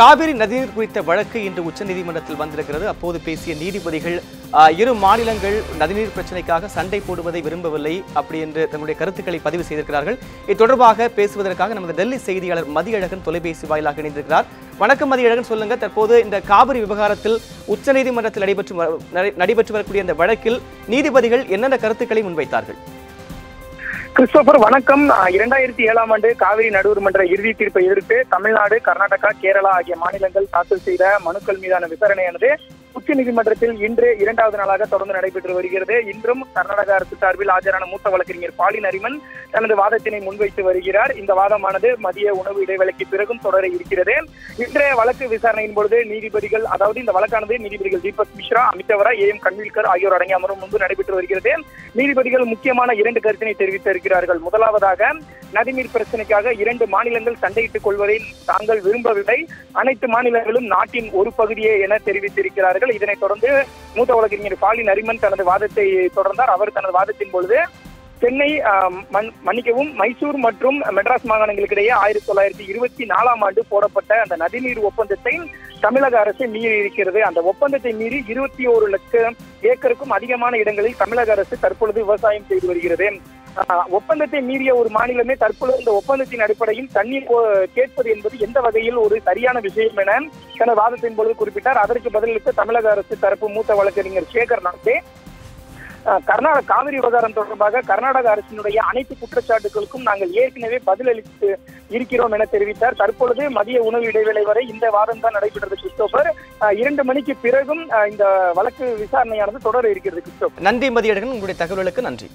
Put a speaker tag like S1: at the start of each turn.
S1: காவிரி நதிநீர் குறித்த வழக்கு இன்று உச்சநீதிமன்றத்தில் வந்திருக்கிறது. அப்போது பேசிய நீதிபதிகள் இரு மாநிலங்கள் நதிநீர் பிரச்சனைக்காக சண்டை போடுவதை விரும்பவில்லை அப்படி என்று தங்களுடைய கருத்துக்களை பதிவு செய்திருக்கிறார்கள். இது தொடர்பாக பேசுவதற்காக நமது டெல்லி செய்தியாளர் மதியழகன் தொலைபேசி வாயிலாக இணைந்திருக்கிறார். வணக்கம் மதியழகன் சொல்லுங்க. தற்போது இந்த காவிரி விவகாரத்தில் உச்சநீதிமன்றத்தில் நடைபெற்று நடைபெற்று வரக்கூடிய இந்த வழக்கில் நீதிபதிகள் என்னென்ன கருத்துக்களை முன்வைத்தார்கள்?
S2: கிறிஸ்டோபர் வணக்கம். இரண்டாயிரத்தி ஏழாம் ஆண்டு காவிரி நடுவர் மன்ற இறுதி தீர்ப்பை எதிர்த்து தமிழ்நாடு கர்நாடகா கேரளா ஆகிய மாநிலங்கள் தாக்கல் செய்த மனுக்கள் மீதான விசாரணையானது உச்சநீதிமன்றத்தில் இன்று இரண்டாவது நாளாக தொடர்ந்து நடைபெற்று வருகிறது. இன்றும் கர்நாடக அரசு சார்பில் ஆஜரான மூத்த வழக்கறிஞர் பாலி நரிமன் தனது வாதத்தினை முன்வைத்து வருகிறார். இந்த வாதமானது மதிய உணவு இடைவேளைக்கு பிறகும் தொடர இருக்கிறது. இன்றைய வழக்கு விசாரணையின் பொழுது நீதிபதிகள் அதாவது இந்த வழக்கானது நீதிபதிகள் தீபக் மிஸ்ரா அமித்தவரா ஏ எம் கன்வில்கர் ஆகியோர் அடங்கிய அமர்வு முன்பு நடைபெற்று வருகிறது. நீதிபதிகள் முக்கியமான இரண்டு கருத்தினை தெரிவித்திருக்கிறார்கள் முதலாவதாக நதிநீர் பிரச்சனைக்காக இரண்டு மாநிலங்கள் சண்டையிட்டுக் கொள்வதை தாங்கள் விரும்பவில்லை. அனைத்து மாநிலங்களும் நாட்டின் ஒரு பகுதியே என தெரிவித்திருக்கிறார்கள். இதனைத் தொடர்ந்து மூத்த வழக்கறிஞர் பாலி நரிமன் தனது வாதத்தை தொடர்ந்தார். அவர் தனது வாதத்தின் பொழுது சென்னை மன்னிக்கவும் மைசூர் மற்றும் மெட்ராஸ் மாகாணங்களுக்கிடையே ஆயிரத்தி தொள்ளாயிரத்தி இருபத்தி நாலாம் ஆண்டு போடப்பட்ட அந்த நதிநீர் ஒப்பந்தத்தை தமிழக அரசு மீறி இருக்கிறது. அந்த ஒப்பந்தத்தை மீறி இருபத்தி ஒரு லட்சம் ஏக்கருக்கும் அதிகமான இடங்களில் தமிழக அரசு தற்பொழுது விவசாயம் செய்து வருகிறது. ஒப்பந்தத்தை மீறிய ஒரு மாநிலமே தற்பொழுது இந்த ஒப்பந்தத்தின் அடிப்படையில் தண்ணீர் கேட்பது என்பது எந்த வகையில் ஒரு சரியான விஷயம் என தனது வாதத்தின் பொழுது குறிப்பிட்டார். அதற்கு பதிலளித்த தமிழக அரசு தரப்பு மூத்த வழக்கறிஞர் சேகர் நாத்தே கர்நாடக காவிரி விவகாரம் தொடர்பாக கர்நாடக அரசினுடைய அனைத்து குற்றச்சாட்டுகளுக்கும் நாங்கள் ஏற்கனவே பதிலளித்து இருக்கிறோம் என தெரிவித்தார். தற்பொழுது மதிய உணவு இடைவேளை வரை இந்த வாதம் தான் நடைபெற்றது கிறிஸ்டோபர். இரண்டு மணிக்கு பிறகும் இந்த வழக்கு விசாரணையானது தொடர இருக்கிறது கிறிஸ்டோபர்.
S1: நன்றி மதியழகன். உங்களுடைய தகவலுக்கு நன்றி.